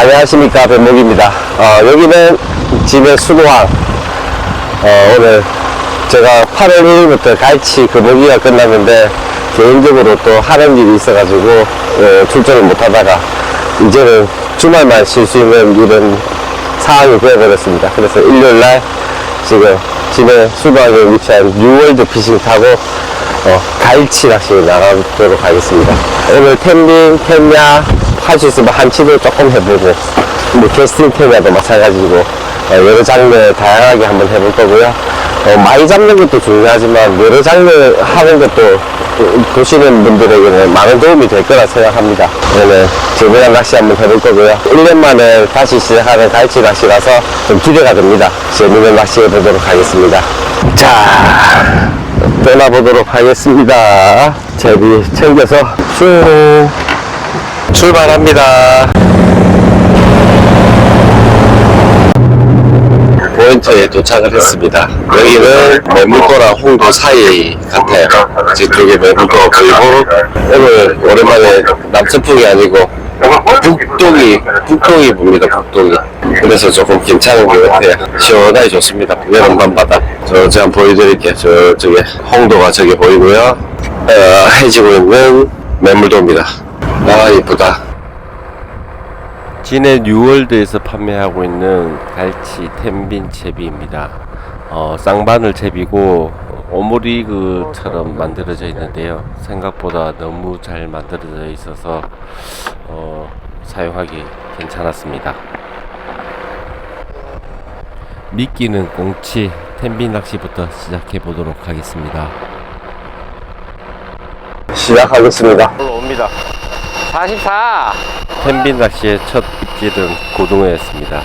안녕하십니까 배목입니다. 어, 여기는 집의 수도항. 어, 오늘 제가 8월 1일부터 갈치 거북이가 끝났는데 개인적으로 또 하는 일이 있어가지고 어, 출전을 못하다가 이제는 주말만 쉴 수 있는 이런 상황이 되어버렸습니다. 그래서 일요일날 지금 집의 수도항에 위치한 뉴월드 피싱 타고 어, 갈치 낚시 나가도록 하겠습니다. 오늘 텐빙, 텐야 할 수 있으면 한치도 조금 해보고 뭐 캐스팅 테마도 마찬가지고 어, 여러 장르 다양하게 한번 해볼 거고요. 어, 많이 잡는 것도 중요하지만 여러 장르 하는 것도 어, 보시는 분들에게는 많은 도움이 될 거라 생각합니다. 오늘 재미난 낚시 한번 해볼 거고요. 1년 만에 다시 시작하는 갈치 낚시라서 좀 기대가 됩니다. 재미있는 낚시 해보도록 하겠습니다. 자 떠나보도록 하겠습니다. 제비 챙겨서. 쭉 출발합니다. 포인트에 도착을 했습니다. 여기는 매물도랑 홍도 사이 같아요. 뒤쪽에 매물도 보이고 오늘 오랜만에 남천풍이 아니고 북동이 북동이 봅니다. 북동이. 그래서 조금 괜찮은 것 같아요. 시원하게 좋습니다. 여름 밤바다. 저 제가 보여드릴게요. 저쪽에 홍도가 저기 보이고요. 어, 해지고 있는 매물도입니다. 아 이쁘다. 진해 뉴월드에서 판매하고 있는 갈치 텐빈 채비입니다. 어, 쌍바늘 채비고 오므리그처럼 만들어져 있는데요. 생각보다 너무 잘 만들어져 있어서 어, 사용하기 괜찮았습니다. 미끼는 꽁치 텐빈 낚시부터 시작해 보도록 하겠습니다. 시작하겠습니다. 옵니다. 44. 텐빈 낚시의 첫 입질은 고등어였습니다.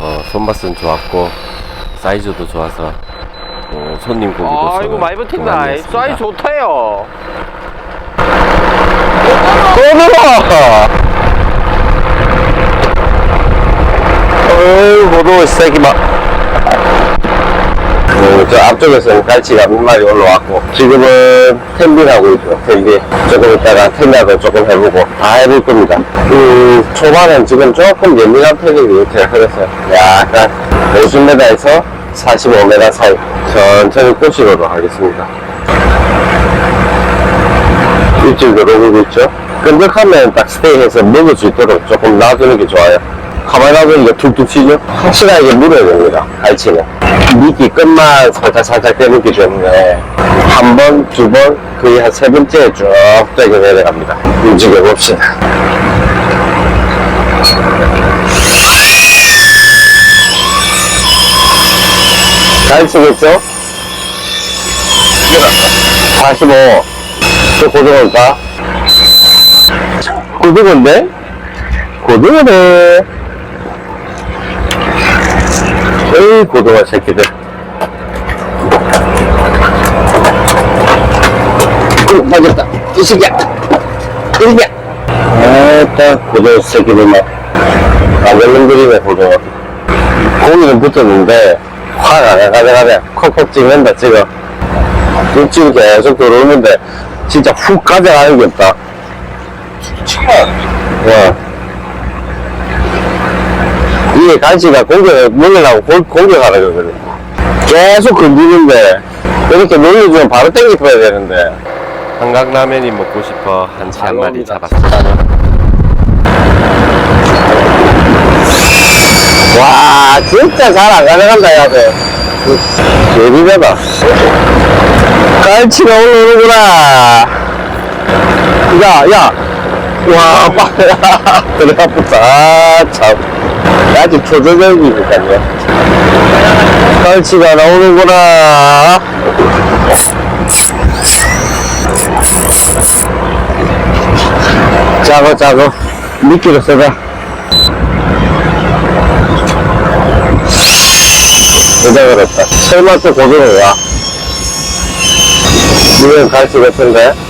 어, 손맛은 좋았고 사이즈도 좋아서 어, 손님 고기도 아 이거 많이 버틴다 사이즈 좋다요 또 들어! 어이, 이 새끼 막. 음, 저 앞쪽에서는 갈치가 몇 마리 올라왔고, 지금은 텐빈하고 있죠, 텐빈. 조금 있다가 텐야도 조금 해보고, 다 해볼 겁니다. 음, 초반엔 지금 조금 예민한 것 같아요. 그래서 약간 50m에서 45m 사이 천천히 꼬시도록 하겠습니다. 입질도 오고 있죠. 끈적하면 딱 스테이해서 먹을 수 있도록 조금 놔두는 게 좋아요. 가만히 놔두니까 툭툭 치죠? 확실하게 물어야 됩니다. 갈치는. 미끼 끝만 살짝 살짝 떼놓기 때문에 한 번, 두 번, 거의 한 세 번째 쭉 떼게 내려갑니다. 움직여 봅시다. 갈치겠죠? 45. 저 고등어일까? 고등어인데? 고등어네. 에이, 고등어 새끼들. 어, 맞았다. 이 새끼야. 이 새끼야. 아따, 고등어 새끼들 막. 완전 놈들이네, 고등어. 고기는 붙었는데, 화가 안 가져가네. 콕콕 찍는다, 지금. 육지는 계속 들어오는데 진짜 훅 가져가는 게 없다. 와. 이게 간지가 공격, 먹으려고 공, 공격하는 거거든. 계속 건드는데 이렇게 놀려주면 바로 땡겨줘야 되는데. 한강라면이 먹고 싶어 한치 한 마리 잡았습니다. 와, 진짜 잘 안 가져간다, 야, 돼. 예비하다. 깔치가 올라오는구나. 야, 야. 와, 빠야. 들어가 붙다. 아, 참. 아직 초저녁이니까요. 깔치가 나오는구나. 작어, 작어. 미끼로 써봐. 고장을 했다. 설마 또 고등어야? 이건 갈치 같은데?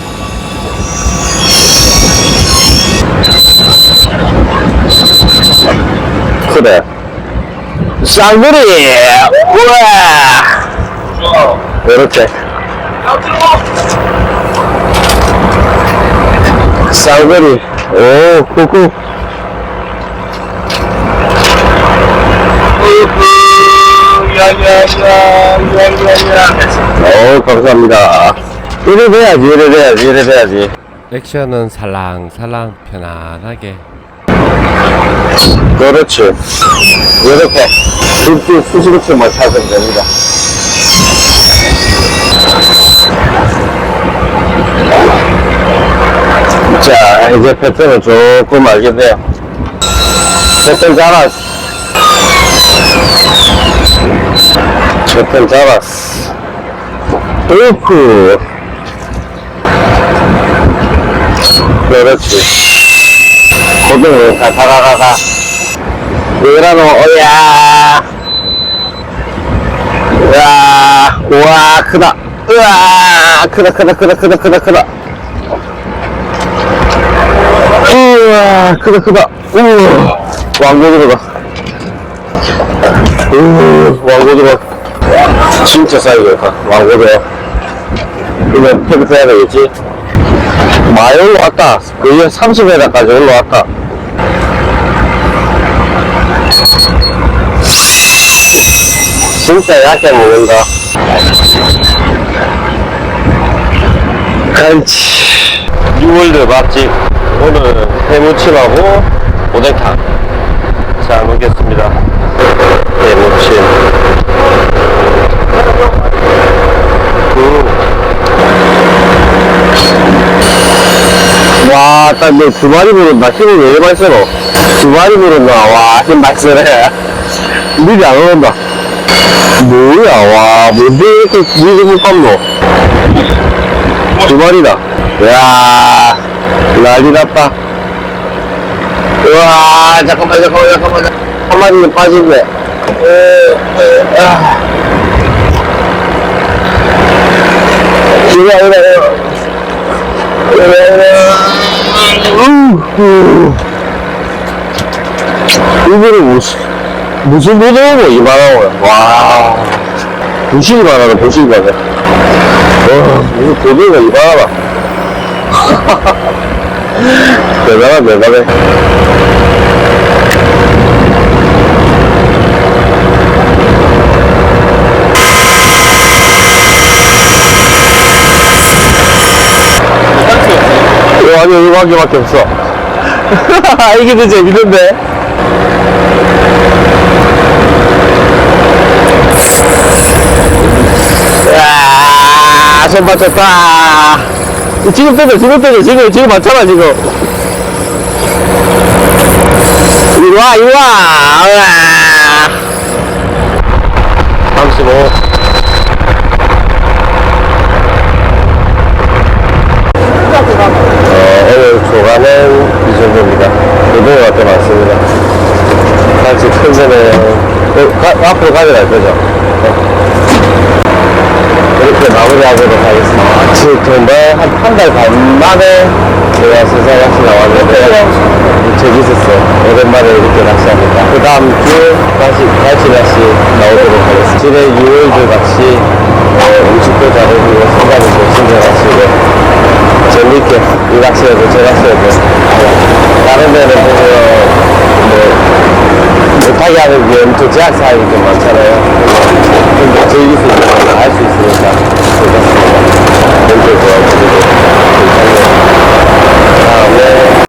그래. 쌍구리! 우와! 이렇게. 쌍구리. 오, 꾹꾹. 어, 감사합니다. 이래 돼야지, 이래 돼야지, 이래 돼야지. 액션은 살랑살랑 편안하게 그렇지. 이렇게 쭉 수시룩수만 찾으면 됩니다. 자, 이제 패턴을 조금 알겠네요. 패턴 잡았어. 패턴 잡았어. 으프. 그렇지. 고등을 가, 가, 가, 가, 가. 왜라노, 어야. 으아, 우와, 크다. 으아, 크다, 크다, 크다, 크다, 크다, 크다. 우와, 크다, 크다. 우와, 왕고 들어가. 우와, 왕고 들어가. 진짜 사이즈 좋다. 왕고 들어. 그러면 팩트 해야 되겠지? 많이 올라왔다. 거의 30m까지 올라왔다. 진짜 약해 먹는다. 간치. 뉴월드 맛집. 오늘 해무침하고 오뎅탕. 잘 먹겠습니다. 해무침. 음. 와, 딱너두 마리 부른다. 힘이 왜 이렇게 세노? 두 마리 부른다. 와, 힘 세네. 물이 안 오른다. 뭐야, 와, 뭔데 이렇게 물이 못 감노? 두 마리다. 야 난리 났다. 우와, 잠깐만, 잠깐만, 잠깐만. 한 마리는. 이리 와, 이리 와, 이리 와. 이거는 무슨 이만한 거야 와. 보시기만 하네 보시기만 해 와, 무슨 모델이가 이만하다. 대단하 대단해. 아니 이거 한 개밖에 없어. 이게 더 재밌는데 야, 손 맞췄다. 지금 떼줘, 지금 떼줘, 지금, 지금 맞잖아, 지금. 이리 와, 이리 와. 으아. 35. 어, 오늘 조가는 이 정도입니다. 고등어가 꽤 많습니다. 사실 큰 데는, 어, 가, 앞으로 가져갈 거죠? 어. 이렇게 마무리하도록 하겠습니다. 지금 정말 한한 달 반 만에 제가 세상 낚시 나왔는데 재밌었어요. 오랜만에 이렇게 낚시합니다. 그 다음 주에 다시 갈치 낚시 나오도록 하겠습니다. 지난 6월도 낚시 음식도 잘해주고 생각이 좋으신 것 같시고 재밌게 이 낚시에도 저 낚시에도 다른 데는 보면 뭐 못하게 하는 게 엄청 제약사항이 좀 많잖아요. 즐길 수 있는 건알수 있어요.